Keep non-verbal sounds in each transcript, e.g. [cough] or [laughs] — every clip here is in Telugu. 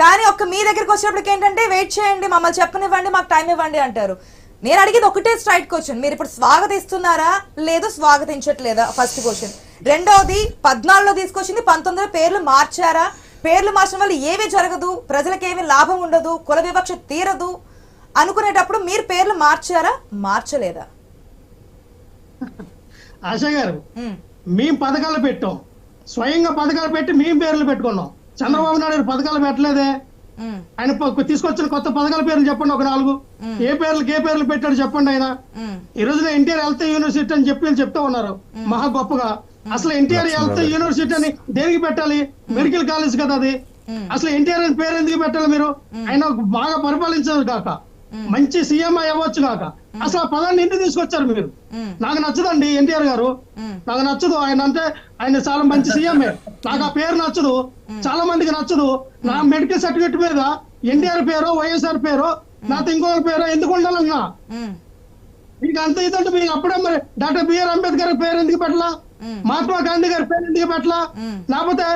కానీ ఒక్క మీ దగ్గరికి వచ్చినప్పటికి ఏంటంటే వెయిట్ చేయండి మమ్మల్ని చెప్పనివ్వండి మాకు టైం ఇవ్వండి అంటారు. నేను అడిగేది ఒకటే స్ట్రైట్ క్వశ్చన్. మీరు ఇప్పుడు స్వాగతిస్తున్నారా? లేదు స్వాగతించట్లేదా? First question. రెండవది పద్నాలుగులో తీసుకొచ్చింది పంతొమ్మిదిలో పేర్లు మార్చారా? పేర్లు మార్చడం వల్ల ఏమీ జరగదు ప్రజలకు ఏమీ లాభం ఉండదు కుల వివక్ష తీరదు అనుకునేటప్పుడు మీరు పేర్లు మార్చారా? మార్చలేదా? ఆశా గారు మేము పథకాలు పెట్టాం. స్వయంగా పథకాలు పెట్టి మేము పేర్లు పెట్టుకున్నాం. చంద్రబాబు నాయుడు గారు పథకాలు పెట్టలేదే. ఆయన ప- తీసుకొచ్చిన కొత్త పథకాల పేర్లు చెప్పండి ఒక నాలుగు. ఏ పేర్లకు ఏ పేర్లు పెట్టాడు చెప్పండి ఆయన. ఈ రోజున ఎన్టీఆర్ హెల్త్ యూనివర్సిటీ అని చెప్పి చెప్తా ఉన్నారు. మహా గొప్పగా. అసలు ఎన్టీఆర్ హెల్త్ యూనివర్సిటీ అని దేనికి పెట్టాలి? మెడికల్ కాలేజ్ కదా అది. అసలు ఎన్టీఆర్ అని పేరు ఎందుకు పెట్టాలి మీరు? ఆయన బాగా పరిపాలించారు కాక. మంచి సీఎం అవ్వచ్చు కాక. అసలు ఆ పదాన్ని ఎందుకు తీసుకొచ్చారు మీరు? నాకు నచ్చదండి ఎన్టీఆర్ గారు. నాకు నచ్చదు. ఆయన అంటే ఆయన చాలా మంచి సీఎంఏ [laughs] నాకు ఆ పేరు నచ్చదు. చాలా మందికి నచ్చదు. నా మెడికల్ సర్టిఫికేట్ మీద ఎన్టీఆర్ పేరు వైఎస్ఆర్ పేరు నాతో ఇంకొక పేరు ఎందుకు ఉండాలన్నా? మీకు అంత ఇదంటే మీకు అప్పుడే మరి డాక్టర్ బిఆర్ అంబేద్కర్ పేరు ఎందుకు పెట్టలా. మహాత్మా గాంధీ గారి పేరు ఎందుకు పెట్టలా. లేకపోతే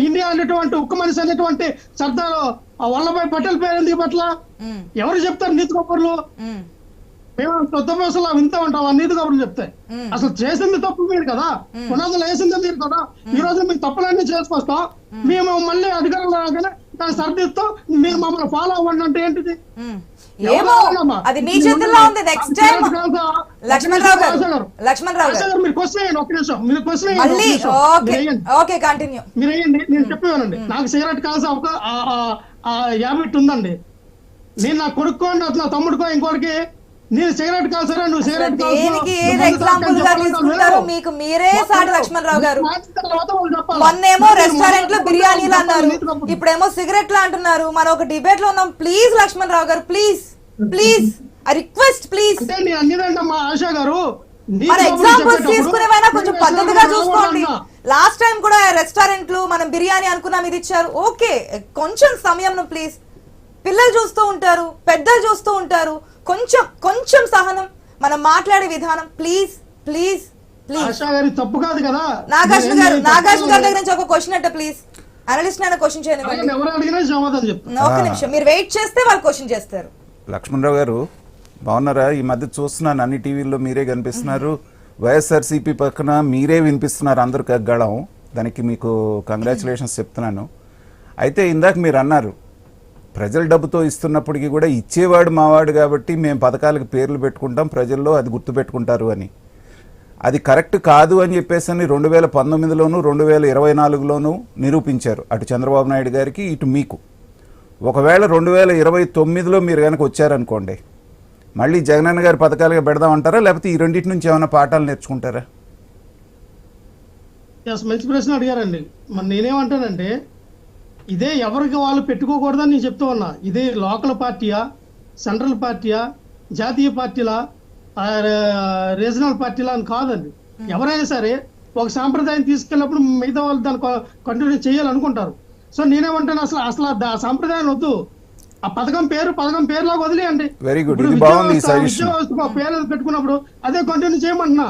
ఇండియా అనేటువంటి ఉక్కు మనిషి అనేటువంటి సర్దార్ ఆ, వల్లభాయ్ పటేల్ పేరు ఎందుకు పెట్టలా ఉమ్, ఎవరు చెప్తారు నీతి కబుర్లు మేము కొత్త భాషలో వింటూ ఉంటాం ఆ నీతి కబుర్లు చెప్తే. మ్మ్. అసలు చేసింది తప్పు మీరు కదా? పునాదులు వేసింది మీరు కదా? ఈ రోజు మీకు తప్పులన్నీ చేసుకొస్తాం. మేము మళ్ళీ అధికారంలో రాగానే దాన్ని సర్దిస్తాం మీరు మమ్మల్ని ఫాలో అవ్వండి అంటే ఏంటిది? ఏమో? అది మీ చేతుల్లో ఉంది నెక్స్ట్ టైం గారు. గారు. మీరు క్వశ్చన్ నిమిషం మీరు క్వశ్చన్ మళ్ళీ ఓకే కంటిన్యూ మీరు వేయండి నేను చెప్పేవానండి. నాకు సిగరెట్ కాల్సిన ఒక హ్యాబిట్ ఉందండి. నేను నా కొడుకో నా తమ్ముడికో ఇంకోటికి నేను సిగరెట్ కాల్సారా నువ్వు సిగరెట్ దేనికి ఏది ఎగ్జాంపుల్గా తీసుకుంటారో. మీకు మీరే సాటి గారు. తర్వాత వాళ్ళు చెప్పాలి. మొన్నేమో రెస్టారెంట్లో బిర్యానీలు అన్నారు. ఇప్పుడేమో సిగరెట్లు అంటున్నారు. మనం ఒక డిబేట్లో ఉన్నాం. Please Laxman Rao garu please please [laughs] request please అంటే నేను ఆశా గారు కబుర్లు ఎగ్జాంపుల్స్ తీసుకునేవైనా కొంచెం మీరు పద్ధతిగా చూసుకోండి. లాస్ట్ టైం కూడా రెస్టారెంట్లు మనం బిర్యానీ అనుకున్నాం ఇది ఇచ్చారు. ఓకే కొంచెం సమయం ప్లీజ్ పిల్లలు చూస్తూ ఉంటారు పెద్దలు చూస్తూ ఉంటారు. కొంచెం కొంచెం సహనం మనం మాట్లాడే విధానం ప్లీజ్ ప్లీజ్ ప్లీజ్ ఆశా గారి తప్పు కాదు కదా. నాగార్జున నేను గారు నాగార్జున గారి తప్పు దగ్గర నుంచి ఒక క్వశ్చన్ అంటే ప్లీజ్ అనలిస్ట్ ఒక్క నిమిషం. మీరు వెయిట్ చేస్తే వాళ్ళు క్వశ్చన్ చేస్తారు. లక్ష్మణరావు గారు బాగున్నారా? ఈ మధ్య చూస్తున్నాను అన్ని టీవీల్లో మీరే కనిపిస్తున్నారు. వైఎస్ఆర్సీపీ పక్కన మీరే వినిపిస్తున్నారు అందరు గళం దానికి మీకు కంగ్రాచులేషన్స్ చెప్తున్నాను. అయితే ఇందాక మీరు అన్నారు ప్రజల డబ్బుతో ఇస్తున్నప్పటికీ కూడా ఇచ్చేవాడు మావాడు కాబట్టి మేము పథకాలకు పేర్లు పెట్టుకుంటాం ప్రజల్లో అది గుర్తుపెట్టుకుంటారు అని. అది కరెక్ట్ కాదు అని చెప్పేసి అని రెండు వేల పంతొమ్మిదిలోను రెండు వేల ఇరవై నాలుగులోను నిరూపించారు అటు చంద్రబాబు నాయుడు గారికి ఇటు మీకు. ఒకవేళ రెండు వేల ఇరవై తొమ్మిదిలో మీరు కనుక వచ్చారనుకోండి మళ్ళీ జగనన్న గారి పథకాలుగా పెడదామంటారా లేకపోతే ఈ రెండింటి నుంచి ఏమైనా పాఠాలు నేర్చుకుంటారా? మంచి ప్రశ్న అడిగారండి. మరి నేనేమంటానంటే ఇదే ఎవరికి వాళ్ళు పెట్టుకోకూడదని నేను చెప్తూ ఉన్నా. ఇదే లోకల్ పార్టీయా సెంట్రల్ పార్టీయా జాతీయ పార్టీలా ఆ, రీజనల్ పార్టీలా అని కాదండి. ఎవరైనా సరే ఒక సాంప్రదాయం తీసుకెళ్ళినప్పుడు మిగతా వాళ్ళు దాన్ని కంటిన్యూ చేయాలనుకుంటారు. సో నేనేమంటాను అసలు అసలు ఆ సాంప్రదాయం వద్దు. ఆ పథకం పేరు పథకం పేరులాగా వదిలేయండి. Good. ఇప్పుడు ఇది బాగుంది పేరు పెట్టుకున్నప్పుడు అదే కంటిన్యూ చేయమంటున్నా.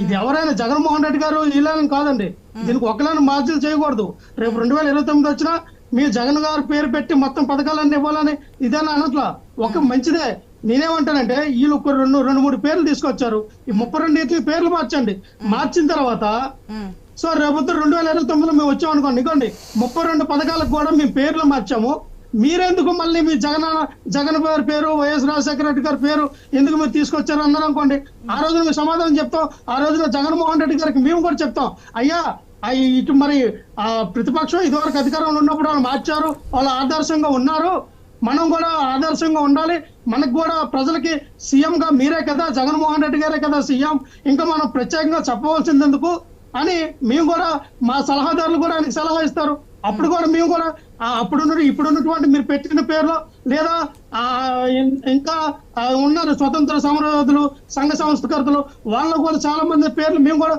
ఇది ఎవరైనా జగన్మోహన్ రెడ్డి గారు వీళ్ళని కాదండి. దీనికి ఒకళ్ళని మార్పులు చేయకూడదు. రేపు రెండు వేల ఇరవై తొమ్మిది వచ్చినా మీరు జగన్ గారు పేరు పెట్టి మొత్తం పథకాలన్నీ ఇవ్వాలని ఇదేనా అనట్లా? ఒక మంచిదే. నేనేమంటానంటే వీళ్ళు ఒక రెండు రెండు మూడు పేర్లు తీసుకొచ్చారు. ఈ ముప్పై రెండు పేర్లు మార్చండి. మార్చిన తర్వాత. సో రేపొద్దు రెండు వేల ఇరవై తొమ్మిదిలో మేము వచ్చాం అనుకోండి ఇగోండి ముప్పై రెండు పథకాలకు కూడా మేము పేర్లు మార్చాము. మీరెందుకు మళ్ళీ మీ జగన్ జగన్ గారి పేరు వైఎస్ రాజశేఖర రెడ్డి గారి పేరు ఎందుకు మీరు తీసుకొచ్చారు అన్నారు అనుకోండి. ఆ రోజున మీరు సమాధానం చెప్తాం. ఆ రోజున జగన్మోహన్ రెడ్డి గారికి మేము కూడా చెప్తాం. అయ్యా ఆ ఇటు మరి ఆ ప్రతిపక్షం ఇదివరకు అధికారంలో ఉన్నప్పుడు వాళ్ళు మార్చారు. వాళ్ళు ఆదర్శంగా ఉన్నారు. మనం కూడా ఆదర్శంగా ఉండాలి. మనకు కూడా ప్రజలకి సీఎంగా మీరే కదా జగన్మోహన్ రెడ్డి గారే కదా సీఎం. ఇంకా మనం ప్రత్యేకంగా చెప్పవలసింది ఎందుకు? అని మేము కూడా మా సలహాదారులు కూడా ఆయనకి సలహా ఇస్తారు. అప్పుడు కూడా మేము కూడా ఆ ఇప్పుడు ఇప్పుడున్నటువంటి మీరు పెట్టిన పేర్లు లేదా ఆ ఇంకా ఉన్నారు స్వతంత్ర సమరయోధులు సంఘ సంస్కర్తలు వాళ్ళకు కూడా చాలా మంది పేర్లు మేము కూడా